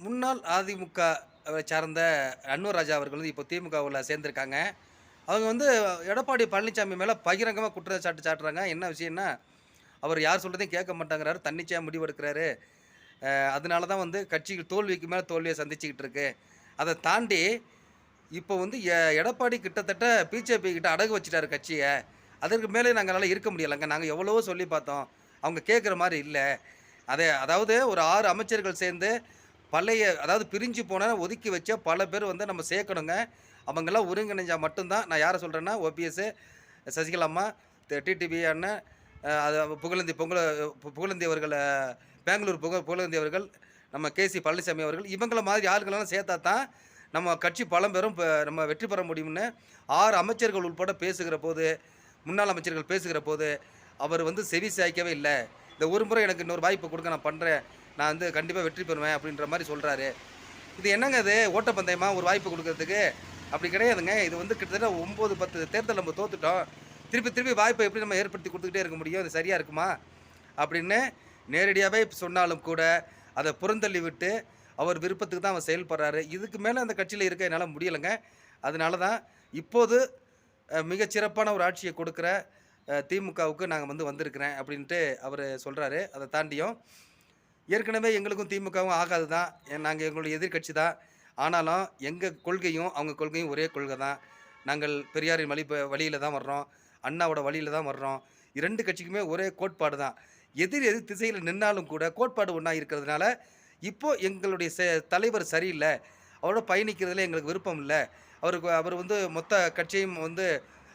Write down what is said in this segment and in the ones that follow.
முன்னாள் அதிமுக சார்ந்த அன்வர் ராஜா அவர்கள் வந்து இப்போ திமுகவில் சேர்ந்துருக்காங்க. அவங்க வந்து எடப்பாடி பழனிசாமி மேலே பகிரங்கமாக குற்றச்சாட்டு சாட்டுறாங்க. என்ன விஷயம்னா அவர் யார் சொல்கிறதையும் கேட்க மாட்டாங்கிறாரு. தன்னிச்சையாக முடிவெடுக்கிறாரு. அதனால தான் வந்து கட்சிகள் தோல்விக்கு மேலே தோல்வியை சந்திச்சுக்கிட்டு இருக்கு. அதை தாண்டி இப்போ வந்து எ- எடப்பாடி கிட்டத்தட்ட பிஜேபி கிட்ட அடகு வச்சுட்டாரு கட்சியை. அதற்கு மேலே நாங்களால் இருக்க முடியலைங்க. நாங்கள் எவ்வளவோ சொல்லி பார்த்தோம். அவங்க கேட்குற மாதிரி இல்லை. அதே அதாவது ஒரு ஆறு அமைச்சர்கள் சேர்ந்து பழைய அதாவது பிரிஞ்சு போன ஒதுக்கி வச்ச பல பேர் வந்து நம்ம சேர்க்கணுங்க. அவங்கெல்லாம் ஒருங்கிணைஞ்சால் மட்டும்தான். நான் யாரை சொல்கிறேன்னா ஓபிஎஸ் சசிகலா அம்மா டிடிவி அண்ணன் அது புகழந்தி பொங்கல புகழந்தி அவர்கள் பெங்களூர் புக புகழந்தி அவர்கள் நம்ம கேசி பழனிசாமி அவர்கள் இவங்கள மாதிரி ஆளுகளெல்லாம் சேர்த்தா தான் நம்ம கட்சி பலம் பெறும் நம்ம வெற்றி பெற முடியும்னு ஆறு அமைச்சர்கள் உட்பட பேசுகிற போது முன்னாள் அமைச்சர்கள் பேசுகிற போது அவர் வந்து செவி சாய்க்கவே இல்லை. இந்த ஒரு முறை எனக்கு இன்னொரு வாய்ப்பு கொடுக்க நான் பண்ணுறேன் நான் வந்து கண்டிப்பாக வெற்றி பெறுவேன் அப்படின்ற மாதிரி சொல்கிறாரு இது என்னங்க இது? ஓட்டப்பந்தயமாக ஒரு வாய்ப்பு கொடுக்கறதுக்கு? அப்படி கிடையாதுங்க. இது வந்து கிட்டத்தட்ட ஒம்பது பத்து தேர்தல் நம்ம தோத்துட்டோம். திருப்பி திருப்பி வாய்ப்பை எப்படி நம்ம ஏற்படுத்தி கொடுத்துக்கிட்டே இருக்க முடியும்? அது சரியாக இருக்குமா? அப்படின்னு நேரடியாகவே சொன்னாலும் கூட அதை புறந்தள்ளி விட்டு அவர் விருப்பத்துக்கு தான் அவர் செயல்படுறாரு. இதுக்கு மேலே அந்த கட்சியில் இருக்க என்னால் முடியலைங்க. அதனால தான் இப்போது மிகச்சிறப்பான சிறப்பான ஒரு ஆட்சியை கொடுக்குற திமுகவுக்கு நாங்கள் வந்து வந்திருக்கிறேன் அப்படின்ட்டு அவர் சொல்கிறாரு அதை தாண்டியும் ஏற்கனவே எங்களுக்கும் திமுகவும் ஆகாது தான் நாங்கள் எங்களுடைய எதிர்கட்சி தான் ஆனாலும் எங்கள் கொள்கையும் அவங்க கொள்கையும் ஒரே கொள்கை தான் நாங்கள் பெரியாரின் வழி வழியில் தான் வர்றோம். அண்ணாவோட வழியில் தான் வர்றோம். இரண்டு கட்சிக்குமே ஒரே கோட்பாடு தான் எதிர் எதிர் திசையில் நின்னாலும் கூட கோட்பாடு ஒன்றா இருக்கிறதுனால இப்போது எங்களுடைய செ- தலைவர் சரியில்லை. அவரோட பயணிக்கிறதுல எங்களுக்கு விருப்பம் இல்லை. அவருக்கு அவர் வந்து மொத்த கட்சியும் வந்து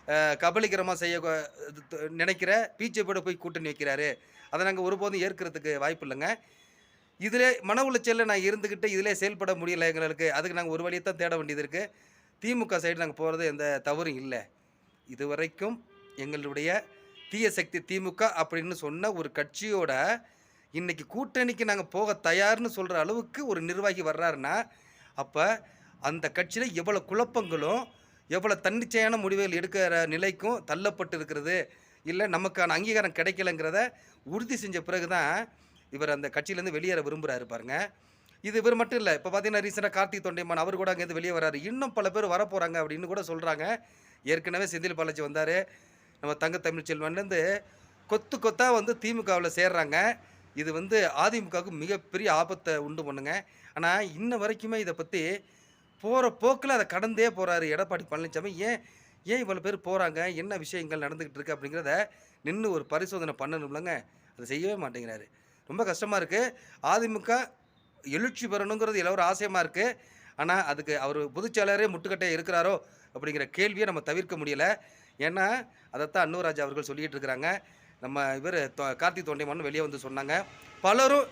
அஹ், கபலீகரமாக செய்ய நினைக்கிற பிஜேபியோட போய் கூட்டணி வைக்கிறாரு. அதை நாங்கள் ஒருபோதும் ஏற்கிறதுக்கு வாய்ப்பு இல்லைங்க. இதில் மன உளைச்சலில் நான் இருந்துக்கிட்டு இதிலே செயல்பட முடியலை எங்களுக்கு அதுக்கு நாங்கள் ஒரு வழியை தான் தேட வேண்டியது இருக்குது திமுக சைடு நாங்கள் போகிறது எந்த தவறும் இல்லை. இதுவரைக்கும் எங்களுடைய தீய சக்தி திமுக அப்படின்னு சொன்ன ஒரு கட்சியோட இன்றைக்கி கூட்டணிக்கு நாங்கள் போக தயார்னு சொல்கிற அளவுக்கு ஒரு நிர்வாகி வர்றாருன்னா அப்போ அந்த கட்சியில் எவ்வளோ குழப்பங்களும் எவ்வளோ தன்னிச்சையான முடிவுகள் எடுக்கிற நிலைக்கும் தள்ளப்பட்டு இருக்கிறது. இல்லை நமக்கான அங்கீகாரம் கிடைக்கலங்கிறத உறுதி செஞ்ச பிறகு தான் இவர் அந்த கட்சியிலேருந்து வெளியேற விரும்புகிறாரு பாருங்க. இது இவர் மட்டும் இல்லை இப்போ பார்த்தீங்கன்னா ரீசெண்டாக கார்த்திக் தொண்டைமான் அவர் கூட அங்கேருந்து வெளியே வராரு. இன்னும் பல பேர் வரப்போகிறாங்க அப்படின்னு கூட சொல்கிறாங்க ஏற்கனவே செந்தில் பாலாஜி வந்தார். நம்ம தங்க தமிழ்ச்செல்வன்லேருந்து கொத்து கொத்தாக வந்து திமுகவில் சேர்றாங்க. இது வந்து அதிமுகவுக்கு மிகப்பெரிய ஆபத்தை உண்டு பண்ணுங்க. ஆனால் இன்ன வரைக்குமே இதை பற்றி போகிற போக்கில் அதை கடந்தே போகிறாரு எடப்பாடி பழனிசாமி ஏன் ஏன் இவ்வளோ பேர் போகிறாங்க என்ன விஷயங்கள் நடந்துக்கிட்டு இருக்கு அப்படிங்கிறத நின்று ஒரு பரிசோதனை பண்ணணும்லங்க அதை செய்யவே மாட்டேங்கிறாரு. ரொம்ப கஷ்டமாக இருக்குது அதிமுக எழுச்சி பெறணுங்கிறது எல்லோரும் ஆசையமாக இருக்குது ஆனால் அதுக்கு அவர் பொதுச்செயலரே முட்டுக்கட்டே இருக்கிறாரோ அப்படிங்கிற கேள்வியை நம்ம தவிர்க்க முடியலை. ஏன்னா அதைத்தான் அன்னூராஜ் அவர்கள் சொல்லிகிட்டு இருக்கிறாங்க. நம்ம இவர் கார்த்தி தொண்டைமான் வெளியே வந்து சொன்னாங்க. பலரும்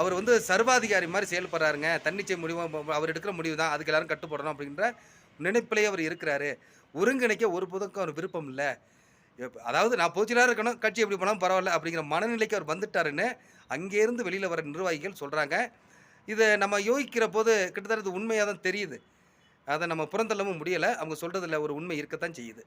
அவர் வந்து சர்வாதிகாரி மாதிரி செயல்படுறாருங்க. தன்னிச்சை முடிவு அவர் எடுக்கிற முடிவு தான். அதுக்கு எல்லாரும் கட்டுப்படணும் அப்படின்ற நினைப்பிலேயே அவர் இருக்கிறாரு. ஒருங்கிணைக்க ஒரு புதக்கும் அவர் விருப்பம் இல்லை. அதாவது நான் பொதுச்செயலாக இருக்கணும் கட்சி எப்படி போனாலும் பரவாயில்ல அப்படிங்கிற மனநிலைக்கு அவர் வந்துட்டாருன்னு அங்கேருந்து வெளியில் வர நிர்வாகிகள் சொல்கிறாங்க இதை நம்ம யோகிக்கிற போது கிட்டத்தட்ட இது உண்மையாக தான் தெரியுது. அதை நம்ம புறந்தள்ளவும் முடியலை. அவங்க சொல்கிறதுல ஒரு உண்மை இருக்கத்தான் செய்யுது.